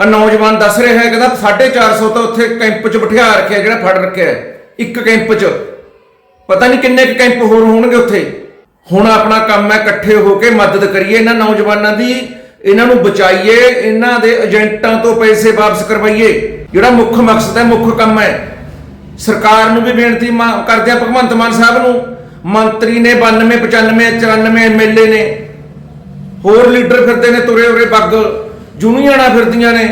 ਆ ਨੌਜਵਾਨ ਦੱਸ ਰਿਹਾ ਹੈ, ਕਹਿੰਦਾ 450 ਤਾਂ ਉੱਥੇ ਕੈਂਪ 'ਚ ਬਿਠਾ ਰੱਖਿਆ, ਜਿਹੜਾ ਫੜ ਰੱਖਿਆ ਇੱਕ ਕੈਂਪ 'ਚ। ਪਤਾ ਨਹੀਂ ਕਿੰਨੇ ਕੁ ਕੈਂਪ ਹੋਰ ਹੋਣਗੇ ਉੱਥੇ। ਹੁਣ ਆਪਣਾ ਕੰਮ ਹੈ ਇਕੱਠੇ ਹੋ ਕੇ ਮਦਦ ਕਰੀਏ ਇਹਨਾਂ ਨੌਜਵਾਨਾਂ ਦੀ, ਇਹਨਾਂ ਨੂੰ ਬਚਾਈਏ, ਇਹਨਾਂ ਦੇ ਏਜੰਟਾਂ ਤੋਂ ਪੈਸੇ ਵਾਪਸ ਕਰਵਾਈਏ। ਜਿਹੜਾ ਮੁੱਖ ਮਕਸਦ ਹੈ, ਮੁੱਖ ਕੰਮ ਹੈ। ਸਰਕਾਰ ਨੂੰ ਵੀ ਬੇਨਤੀ ਮਾ- ਕਰਦੇ ਆ ਭਗਵੰਤ ਮਾਨ ਸਾਹਿਬ ਨੂੰ। ਮੰਤਰੀ ਨੇ 92 95 94 ਐਮਐਲਏ ਨੇ। ਹੋਰ ਲੀਡਰ ਫਿਰਦੇ ਨੇ ਤੁਰੇ ਉਰੇ ਬੱਗ ਜੁਨੀਆਣਾ ਫਿਰਦੀਆਂ ਨੇ,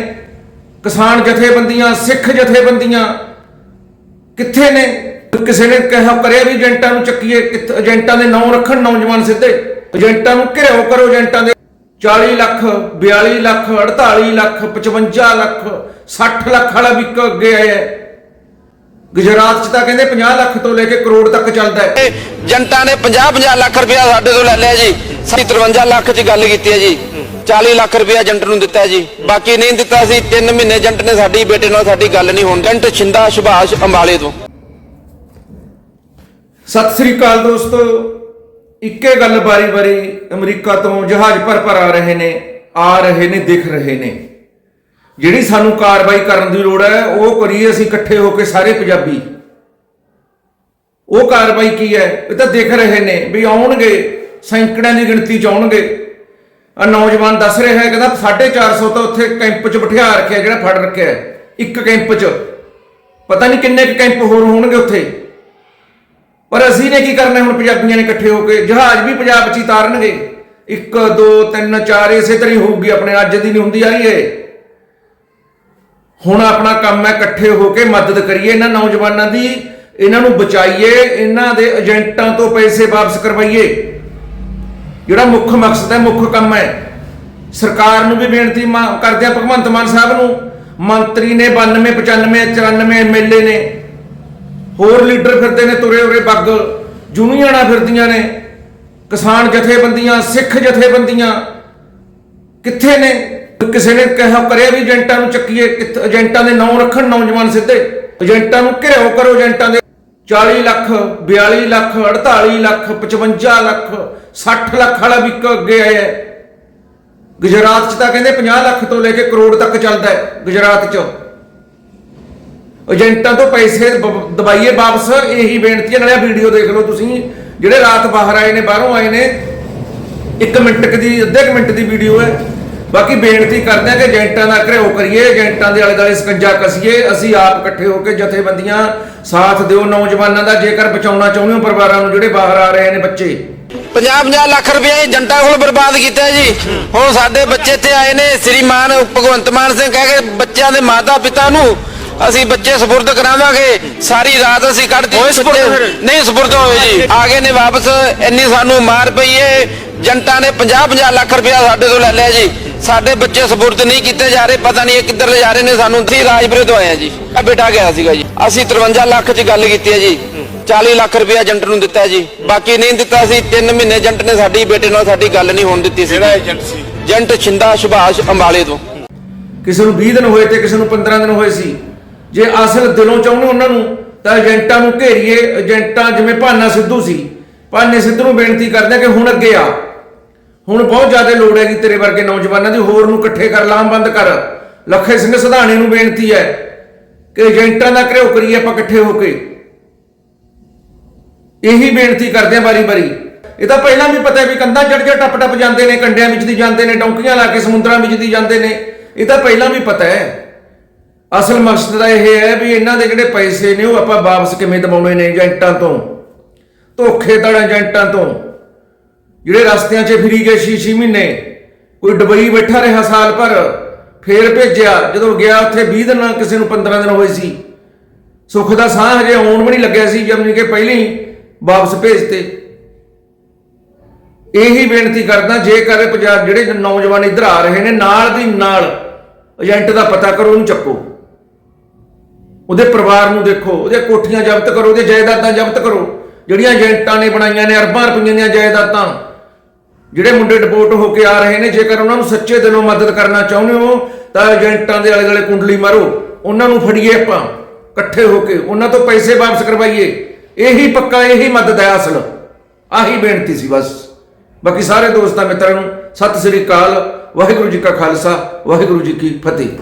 ਕਿਸਾਨ ਜਥੇਬੰਦੀਆਂ, ਸਿੱਖ ਜਥੇਬੰਦੀਆਂ, ਕਿੱਥੇ ਨੇ? ਕਿਸੇ ਨੇ ਕਿਹਾ ਕਰਿਆ ਵੀ ਏਜੰਟਾਂ ਨੂੰ ਚੱਕੀਏ ਏਜੰਟਾਂ ਦੇ ਨਾਂ ਰੱਖਣ ਨੌਜਵਾਨ ਸਿੱਧੇ। ਏਜੰਟਾਂ ਨੂੰ ਘਿਰਾਓ ਕਰੋ ਏਜੰਟਾਂ ਦੇ। 40 ਲੱਖ 42 ਲੱਖ 48 ਲੱਖ 55 ਲੱਖ 60 ਲੱਖ ਵਾਲਾ ਵੀ ਅੱਗੇ ਆਇਆ ਗੁਜਰਾਤ 'ਚ ਤਾਂ ਕਹਿੰਦੇ 50 ਲੱਖ ਤੋਂ ਲੈ ਕੇ ਕਰੋੜ ਤੱਕ ਚੱਲਦਾ ਹੈ। ਜਨਤਾ ਨੇ 50-50 ਲੱਖ ਰੁਪਇਆ ਸਾਡੇ ਤੋਂ ਲੈ ਲਿਆ ਜੀ। ਅਸੀਂ 53 ਲੱਖ ਚ ਗੱਲ ਕੀਤੀ ਹੈ ਜੀ। 40 ਲੱਖ ਰੁਪਇਆ ਏਜੰਟ ਨੂੰ ਦਿੱਤਾ ਜੀ। ਬਾਕੀ ਨਹੀਂ ਦਿੱਤਾ ਸੀ 3 ਮਹੀਨੇ ਏਜੰਟ ਨੇ ਸਾਡੀ ਬੇਟੇ ਨਾਲ ਸਾਡੀ ਗੱਲ ਨਹੀਂ ਹੋਣ। ਏਜੰਟ ਛਿੰਦਾ ਸੁਭਾਸ਼ ਅੰਬਾਲੇ ਤੋਂ। ਸਤਿ ਸ੍ਰੀ ਅਕਾਲ ਦੋਸਤੋ। ਇੱਕੇ ਗੱਲ ਬਾਰੀ-ਬਾਰੀ ਅਮਰੀਕਾ ਤੋਂ ਜਹਾਜ਼ ਭਰ ਭਰ ਆ ਰਹੇ ਨੇ, ਆ ਰਹੇ ਨੇ, ਦਿਖ ਰਹੇ ਨੇ। ਜਿਹੜੀ ਸਾਨੂੰ ਕਾਰਵਾਈ ਕਰਨ ਦੀ ਲੋੜ ਹੈ, ਉਹ ਕਰੀਏ ਅਸੀਂ ਇਕੱਠੇ ਹੋ ਕੇ ਸਾਰੇ ਪੰਜਾਬੀ। ਉਹ ਕਾਰਵਾਈ ਕੀ ਹੈ? ਇਹ ਤਾਂ ਦਿਖ ਰਹੇ ਨੇ ਵੀ ਆਉਣਗੇ, ਸੈਂਕੜਿਆਂ ਦੀ ਗਿਣਤੀ ਚ ਆਉਣਗੇ। ਆ ਨੌਜਵਾਨ ਦੱਸ ਰਿਹਾ ਹੈ, ਕਹਿੰਦਾ 450 ਤਾਂ ਉੱਥੇ ਕੈਂਪ 'ਚ ਬਿਠਾ ਰੱਖਿਆ, ਜਿਹੜਾ ਫੜ ਰੱਖਿਆ ਹੈ। ਇੱਕ ਕੈਂਪ 'ਚ। ਪਤਾ ਨਹੀਂ ਕਿੰਨੇ ਕੁ ਕੈਂਪ ਹੋਰ ਹੋਣਗੇ ਉੱਥੇ। ਪਰ ਅਸੀਂ ਨੇ ਕੀ ਕਰਨਾ ਹੁਣ ਪੰਜਾਬੀਆਂ ਨੇ ਇਕੱਠੇ ਹੋ ਕੇ? ਜਹਾਜ਼ ਵੀ ਪੰਜਾਬ 'ਚ ਹੀ ਤਾਰਨਗੇ। 1 2 3 4 ਇਸੇ ਤਰ੍ਹਾਂ ਹੀ ਹੋਊਗੀ, ਆਪਣੇ ਅੱਜ ਦੀ ਨਹੀਂ ਹੁੰਦੀ ਆ ਰਹੀ ਏ ਹੁਣ ਆਪਣਾ ਕੰਮ ਹੈ, ਇਕੱਠੇ ਹੋ ਕੇ ਮਦਦ ਕਰੀਏ ਇਹਨਾਂ ਨੌਜਵਾਨਾਂ ਦੀ, ਇਹਨਾਂ ਨੂੰ ਬਚਾਈਏ, ਇਹਨਾਂ ਦੇ ਏਜੰਟਾਂ ਤੋਂ ਪੈਸੇ ਵਾਪਸ ਕਰਵਾਈਏ। ਜਿਹੜਾ ਮੁੱਖ ਮਕਸਦ ਹੈ, ਮੁੱਖ ਕੰਮ ਹੈ। ਸਰਕਾਰ ਨੂੰ ਵੀ ਬੇਨਤੀ ਮਾ- ਕਰਦੇ ਆ ਭਗਵੰਤ ਮਾਨ ਸਾਹਿਬ ਨੂੰ। ਮੰਤਰੀ ਨੇ 92 95 94 ਐਮਐਲਏ ਨੇ। ਹੋਰ ਲੀਡਰ ਫਿਰਦੇ ਨੇ ਤੁਰੇ ਉਰੇ ਬੱਗ ਜੁਨੀਆਣਾ ਫਿਰਦੀਆਂ ਨੇ। ਕਿਸਾਨ ਜਥੇਬੰਦੀਆਂ, ਸਿੱਖ ਜਥੇਬੰਦੀਆਂ ਕਿੱਥੇ ਨੇ? ਕਿਸੇ ਨੇ ਕਿਹਾ, ਕਰਿਆ ਵੀ ਏਜੰਟਾਂ ਨੂੰ ਚੱਕੀਏ। ਕਿੱਥੇ- ਏਜੰਟਾਂ ਦੇ ਨਾਂ ਰੱਖਣ ਨੌਜਵਾਨ ਸਿੱਧੇ। ਏਜੰਟਾਂ ਨੂੰ ਘਿਰਾਓ ਕਰੋ, ਏਜੰਟਾਂ ਦੇ 40 ਲੱਖ 42 ਲੱਖ 48 ਲੱਖ 55 ਲੱਖ 60 ਲੱਖ ਵਾਲਾ ਵੀ ਅੱਗੇ ਆਇਆ। ਹੈ। ਗੁਜਰਾਤ 'ਚ ਤਾਂ ਕਹਿੰਦੇ 50 ਲੱਖ ਤੋਂ ਲੈ ਕੇ ਕਰੋੜ ਤੱਕ ਚੱਲਦਾ ਹੈ ਗੁਜਰਾਤ 'ਚ। ਏਜੰਟਾਂ ਤੋਂ ਪੈਸੇ ਦਬਾਈਏ ਵਾਪਸ, ਇਹੀ ਬੇਨਤੀ ਹੈ। ਨਾਲੇ ਵੀਡੀਓ ਦੇਖ ਲਓ ਤੁਸੀਂ, ਜਿਹੜੇ ਰਾਤ ਬਾਹਰ ਆਏ ਨੇ, ਬਾਹਰੋਂ ਆਏ ਨੇ 1 ਮਿੰਟ ਦੀ, ਅੱਧੇ ਕੁ ਮਿੰਟ ਦੀ ਵੀਡੀਓ ਹੈ। ਬਾਕੀ ਬੇਨਤੀ ਕਰਦੇ ਆ ਕਿ ਏਜੰਟਾਂ ਦਾ ਘਰੇਓ ਕਰੀਏ ਏਜੰਟਾਂ ਦੇ ਆਲੇ ਦੁਆਲੇ ਸਕੰਜਾ ਕਸੀਏ ਅਸੀਂ ਆਪ ਇਕੱਠੇ ਹੋ ਕੇ ਜਥੇਬੰਦੀਆਂ ਸਾਥ ਦਿਓ ਨੌਜਵਾਨਾਂ ਦਾ ਜੇਕਰ ਬਚਾਉਣਾ ਚਾਹੁੰਦੇ ਹੋ ਪਰਿਵਾਰਾਂ ਨੂੰ ਜਿਹੜੇ ਬਾਹਰ ਆ ਰਹੇ ਨੇ ਬੱਚੇ। 50-50 ਲੱਖ ਰੁਪਇਆ ਏਜੰਟਾਂ ਕੋਲ ਬਰਬਾਦ ਕੀਤਾ ਜੀ। ਹੁਣ ਸਾਡੇ ਬੱਚੇ ਇੱਥੇ ਆਏ ਨੇ ਸ੍ਰੀਮਾਨ ਭਗਵੰਤ ਮਾਨ ਸਿੰਘ ਕਹਿ ਕੇ ਬੱਚਿਆਂ ਦੇ ਮਾਤਾ ਪਿਤਾ ਨੂੰ ਅਸੀਂ ਬੱਚੇ ਸਪੁਰਦ ਕਰਾਵਾਂਗੇ। ਸਾਰੀ ਰਾਤ ਅਸੀਂ ਕੱਢ ਦਿੱਤੀ? ਨਹੀਂ ਸਪੁਰਦ ਹੋਏ ਜੀ। ਆ ਗਏ ਨੇ ਵਾਪਸ ਇੰਨੀ ਸਾਨੂੰ ਮਾਰ ਪਈ ਏ। ਜਨਤਾ ਨੇ 50-50 ਲੱਖ ਰੁਪਇਆ ਸਾਡੇ ਤੋਂ ਲੈ ਲਿਆ ਜੀ। ਸਾਡੇ ਬੱਚੇ ਸਪੁਰਦ ਨਹੀਂ ਕੀਤੇ ਜਾ ਰਹੇ ਪਤਾ ਨਹੀਂ ਇਹ ਕਿੱਧਰ ਲੈ ਜਾ ਰਹੇ ਨੇ ਸਾਨੂੰ। ਅਸੀਂ ਰਾਜਪੁਰੇ ਤੋਂ ਆਏ ਆ ਜੀ। ਆ ਬੇਟਾ ਗਿਆ ਸੀਗਾ ਜੀ। ਅਸੀਂ 53 ਲੱਖ ਚ ਗੱਲ ਕੀਤੀ ਹੈ ਜੀ। 40 ਲੱਖ ਰੁਪਇਆ ਏਜੰਟ ਨੂੰ ਦਿੱਤਾ ਹੈ ਜੀ। ਬਾਕੀ ਨਹੀਂ ਦਿੱਤਾ ਸੀ 3 ਮਹੀਨੇ ਏਜੰਟ ਨੇ ਸਾਡੀ ਬੇਟੇ ਨਾਲ ਸਾਡੀ ਗੱਲ ਨਹੀਂ ਹੋਣ ਦਿੱਤੀ ਸੀ। ਕਿਹੜਾ ਏਜੰਟ ਸੀ? ਏਜੰਟ ਛਿੰਦਾ ਸੁਭਾਸ਼ ਅੰਬਾਲੇ ਤੋਂ। ਕਿਸੇ ਨੂੰ 20 ਦਿਨ ਹੋਏ ਤੇ ਕਿਸੇ ਨੂੰ 15 ਦਿਨ ਹੋਏ ਸੀ। ਜੇ ਅਸਲ ਦਿਲੋਂ ਚਾਹੁੰਦੇ ਉਹਨਾਂ ਨੂੰ ਤਾਂ ਏਜੰਟਾਂ ਨੂੰ ਘੇਰੀਏ। ਏਜੰਟਾਂ ਜਿਵੇਂ ਭਾਨਾ ਸਿੱਧੂ ਸੀ। ਭਾਨੇ ਸਿੱਧੂ ਨੂੰ ਬੇਨਤੀ ਕਰਦੇ ਆ ਕਿ ਹੁਣ ਅੱਗੇ ਆ। ਹੁਣ ਬਹੁਤ ਜ਼ਿਆਦਾ ਲੋੜ ਹੈਗੀ ਤੇਰੇ ਵਰਗੇ ਨੌਜਵਾਨਾਂ ਦੀ, ਹੋਰ ਨੂੰ ਇਕੱਠੇ ਕਰ ਲਾਮਬੰਦ ਕਰ। ਲੱਖੇ ਸਿੰਘ ਸਧਾਣੇ ਨੂੰ ਬੇਨਤੀ ਹੈ ਕਿ ਏਜੰਟਾਂ ਦਾ ਘਰੇਓ ਕਰੀਏ ਆਪਾਂ ਇਕੱਠੇ ਹੋ ਕੇ। ਇਹੀ ਬੇਨਤੀ ਕਰਦੇ ਆ ਬਾਰੀ ਬਾਰੀ ਇਹ ਤਾਂ ਪਹਿਲਾਂ ਵੀ ਪਤਾ ਵੀ ਕੰਧਾਂ ਚੜ ਕੇ ਟੱਪ ਟੱਪ ਜਾਂਦੇ ਨੇ, ਕੰਡਿਆਂ ਵਿੱਚ ਦੀ ਜਾਂਦੇ ਨੇ, ਡੌਂਕੀਆਂ ਲਾ ਕੇ ਸਮੁੰਦਰਾਂ ਵਿੱਚ ਦੀ ਜਾਂਦੇ ਨੇ। ਇਹ ਤਾਂ ਪਹਿਲਾਂ ਵੀ ਪਤਾ ਹੈ। ਅਸਲ ਮਕਸਦ ਦਾ ਇਹ ਹੈ ਵੀ ਇਹਨਾਂ ਦੇ ਜਿਹੜੇ ਪੈਸੇ ਨੇ ਉਹ ਆਪਾਂ ਵਾਪਸ ਕਿਵੇਂ ਦਵਾਉਣੇ ਨੇ ਏਜੰਟਾਂ ਤੋਂ? ਧੋਖੇਧੜ ਏਜੰਟਾਂ ਤੋਂ। ਜਿਹੜੇ ਰਸਤਿਆਂ 'ਚ ਫਿਰੀ ਗਏ ਛੇ ਛੇ ਮਹੀਨੇ, ਕੋਈ ਦੁਬਈ ਬੈਠਾ ਰਿਹਾ ਸਾਲ ਭਰ, ਫੇਰ ਭੇਜਿਆ, ਜਦੋਂ ਗਿਆ ਉੱਥੇ 20 ਦਿਨ, ਕਿਸੇ ਨੂੰ 15 ਦਿਨ ਹੋਏ ਸੀ। ਸੁੱਖ ਦਾ ਸਾਹ ਹਜੇ ਆਉਣ ਵੀ ਨਹੀਂ ਲੱਗਿਆ ਸੀ ਜਮਨੀ ਕਿ ਪਹਿਲਾਂ ਹੀ ਵਾਪਸ ਭੇਜਤੇ। ਇਹੀ ਬੇਨਤੀ ਕਰਦਾ, ਜੇਕਰ ਪੰਜਾਬ ਜਿਹੜੇ ਨੌਜਵਾਨ ਇੱਧਰ ਆ ਰਹੇ ਨੇ, ਨਾਲ ਦੀ ਨਾਲ ਏਜੰਟ ਦਾ ਪਤਾ ਕਰੋ, ਉਹਨੂੰ ਚੱਕੋ। ਉਹਦੇ ਪਰਿਵਾਰ ਨੂੰ ਦੇਖੋ, ਉਹਦੇ ਕੋਠੀਆਂ ਜ਼ਬਤ ਕਰੋ, ਉਹਦੇ ਜਾਇਦਾਦਾਂ ਜ਼ਬਤ ਕਰੋ। ਜਿਹੜੀਆਂ ਏਜੰਟਾਂ ਨੇ ਬਣਾਈਆਂ ਨੇ, ਅਰਬਾਂ ਰੁਪਈਆਂ ਦੀਆਂ ਜਾਇਦਾਦਾਂ। ਜਿਹੜੇ ਮੁੰਡੇ ਡਿਪੋਰਟ ਹੋ ਕੇ ਆ ਰਹੇ ਨੇ, ਜੇਕਰ ਉਹਨਾਂ ਨੂੰ ਸੱਚੇ ਦਿਲੋਂ ਮਦਦ ਕਰਨਾ ਚਾਹੁੰਦੇ ਹੋ, ਤਾਂ ਏਜੰਟਾਂ ਦੇ ਆਲੇ ਦੁਆਲੇ ਕੁੰਡਲੀ ਮਾਰੋ। ਉਹਨਾਂ ਨੂੰ ਫੜੀਏ ਆਪਾਂ, ਇਕੱਠੇ ਹੋ ਕੇ। ਉਹਨਾਂ ਤੋਂ ਪੈਸੇ ਵਾਪਸ ਕਰਵਾਈਏ। ਇਹੀ ਪੱਕਾ, ਇਹੀ ਮਦਦ ਹੈ ਅਸਲ। ਆਹੀ ਬੇਨਤੀ ਸੀ ਬਸ। ਬਾਕੀ ਸਾਰੇ ਦੋਸਤਾਂ ਮਿੱਤਰਾਂ ਨੂੰ ਸਤਿ ਸ੍ਰੀ ਅਕਾਲ। ਵਾਹਿਗੁਰੂ ਜੀ ਕਾ ਖਾਲਸਾ, ਵਾਹਿਗੁਰੂ ਜੀ ਕੀ ਫਤਿਹ।